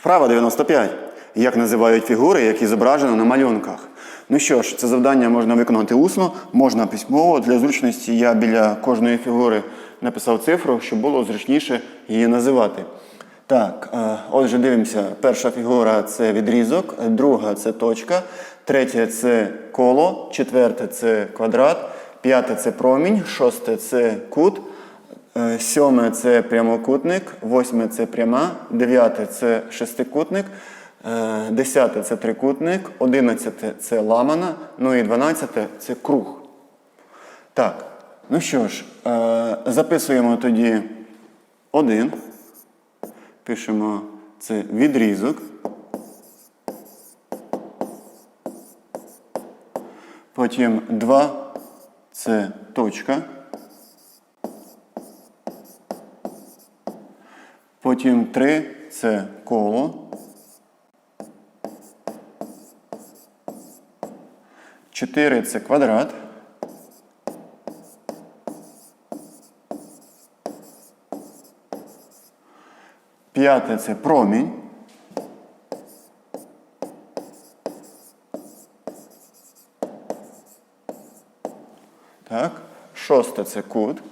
Вправа 95. Як називають фігури, які зображено на малюнках? Ну що ж, це завдання можна виконати усно, можна письмово. Для зручності я біля кожної фігури написав цифру, щоб було зручніше її називати. Так, е, отже, дивимося. Перша фігура це відрізок, друга це точка, третя це коло, четверте це квадрат, п'яте це промінь, шосте це кут. Е, Сьоме це прямокутник, восьме це пряма, дев'яте це шестикутник, е, десяте це трикутник, одинадцяте це ламана, ну і дванадцяте це круг. Так, ну що ж, е, записуємо тоді один. Пишемо це відрізок. Потім два це точка. Потім 3 це коло. 4 це квадрат. П'яте це промінь. Так. Шосте це кут.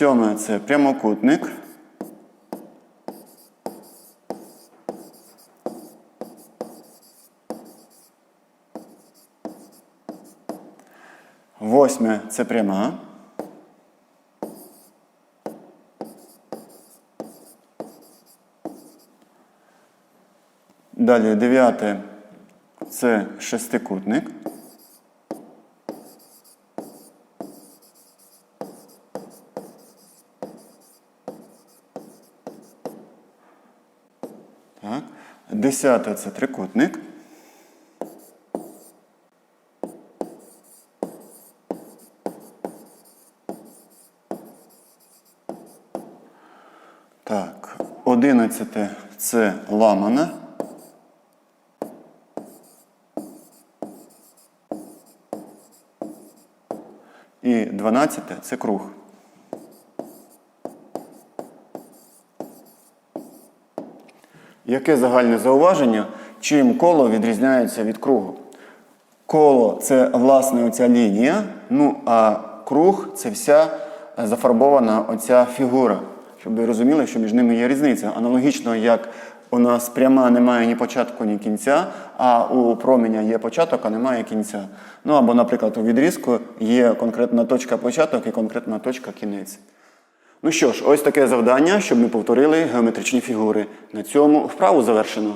Сьоме це прямокутник. Восьме це пряма. Далі дев'яте це шестикутник. Так. Десяте це трикутник. Так. Одинадцяте це ламана. І дванадцяте це круг. Яке загальне зауваження, чим коло відрізняється від кругу? Коло це власне оця лінія, ну а круг це вся зафарбована оця фігура. Щоб ви розуміли, що між ними є різниця. Аналогічно, як у нас пряма не має ні початку, ні кінця, а у променя є початок, а немає кінця. Ну або, наприклад, у відрізку є конкретна точка початок і конкретна точка кінець. Ну що ж, ось таке завдання, щоб ми повторили геометричні фігури. На цьому вправу завершено.